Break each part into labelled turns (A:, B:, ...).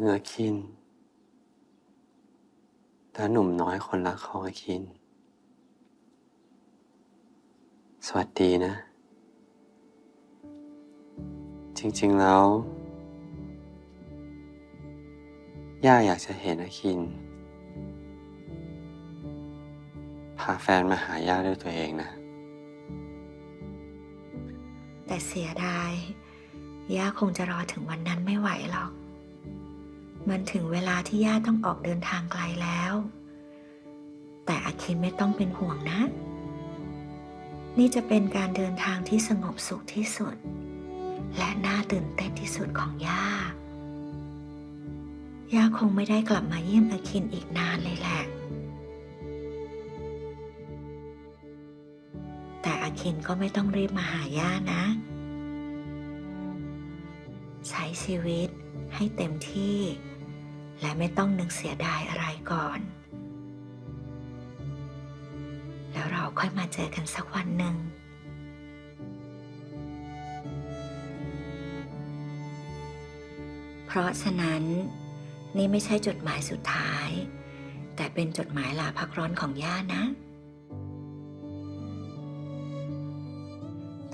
A: ถึงอคินและหนุ่มน้อยคนรักของอาคิน สวัสดีนะ จริง ๆ แล้ว ย่าอยากจะเห็นอาคิน พาแฟนมาหาย่าด้วยตัวเองนะ
B: แต่เสียดาย ย่าคงจะรอถึงวันนั้นไม่ไหวหรอก มันถึงเวลาที่ย่าต้องออกเดินทางไกลแล้ว แต่อาคินไม่ต้องเป็นห่วงนะ นี่จะเป็นการเดินทางที่สงบสุขที่สุด และน่าตื่นเต้นที่สุดของย่า ย่าคงไม่ได้กลับมาเยี่ยมอาคินอีกนานเลยแหละ แต่อาคินก็ไม่ต้องรีบมาหาย่านะ ใช้ชีวิตให้เต็มที่ และไม่ต้องนึกเสียดายอะไรก่อน แล้วเราค่อยมาเจอกันสักวันหนึ่งเพราะฉะนั้นนี่ไม่ใช่จดหมายสุดท้าย แต่เป็นจดหมายลาพักร้อนของย่านะ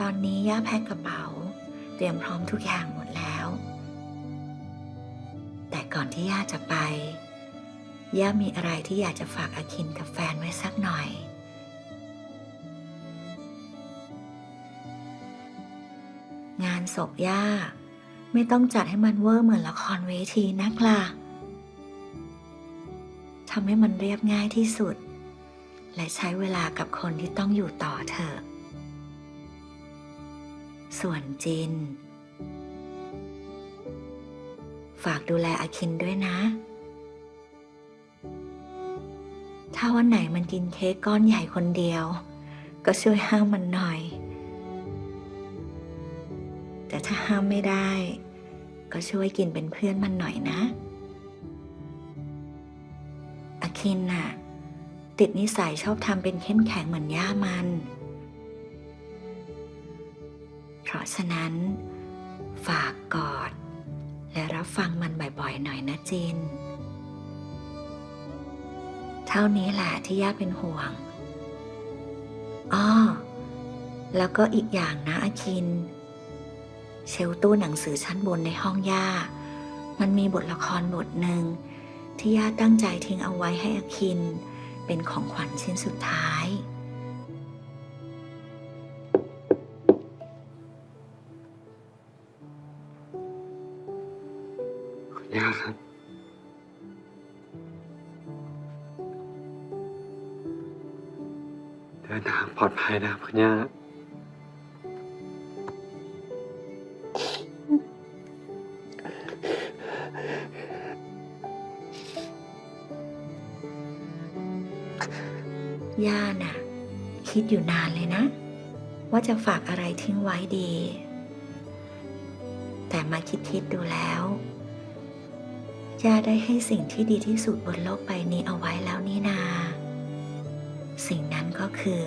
B: ตอนนี้ย่าแพ็คกระเป๋า เตรียมพร้อมทุกอย่างหมดแล้ว ก่อนที่ย่าจะไป ย่ามีอะไรที่อยากจะฝากอาคินกับแฟนไว้สักหน่อย งานศพย่า ไม่ต้องจัดให้มันเวอร์เหมือนละครเวทีนักล่ะทำให้มันเรียบง่ายที่สุด และใช้เวลากับคนที่ต้องอยู่ต่อเถอะส่วนจิน ฝากดูแลอาคินด้วยนะ ถ้าวันไหนมันกินเค้กก้อนใหญ่คนเดียว ก็ช่วยห้ามมันหน่อย แต่ถ้าห้ามไม่ได้ ก็ช่วยกินเป็นเพื่อนมันหน่อยนะ อาคินน่ะ ติดนิสัยชอบทำเป็นเข้มแข็งเหมือนย่ามัน เพราะฉะนั้น ฝากกอด และรับฟังมันบ่อยๆ หน่อยนะจิน เท่านี้แหละที่ย่าเป็นห่วงอ้อแล้วก็อีกอย่างนะอาคิน เชลตู้หนังสือชั้นบนในห้องย่า มันมีบทละครบทหนึ่งที่ย่าตั้งใจทิ้งเอาไว้ให้อาคิน เป็นของขวัญชิ้นสุดท้าย
A: คุณย่าครับเดินทางปลอดภัยนะครับคุณย่า
B: ย่าน่ะ คิดอยู่นานเลยนะ ว่าจะฝากอะไรทิ้งไว้ดี แต่มาคิดคิดๆดูแล้ว ย่าได้ให้สิ่งที่ดีที่สุดบนโลกใบนี้เอาไว้แล้วนี่นา สิ่งนั้นก็คือ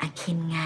B: อคินไง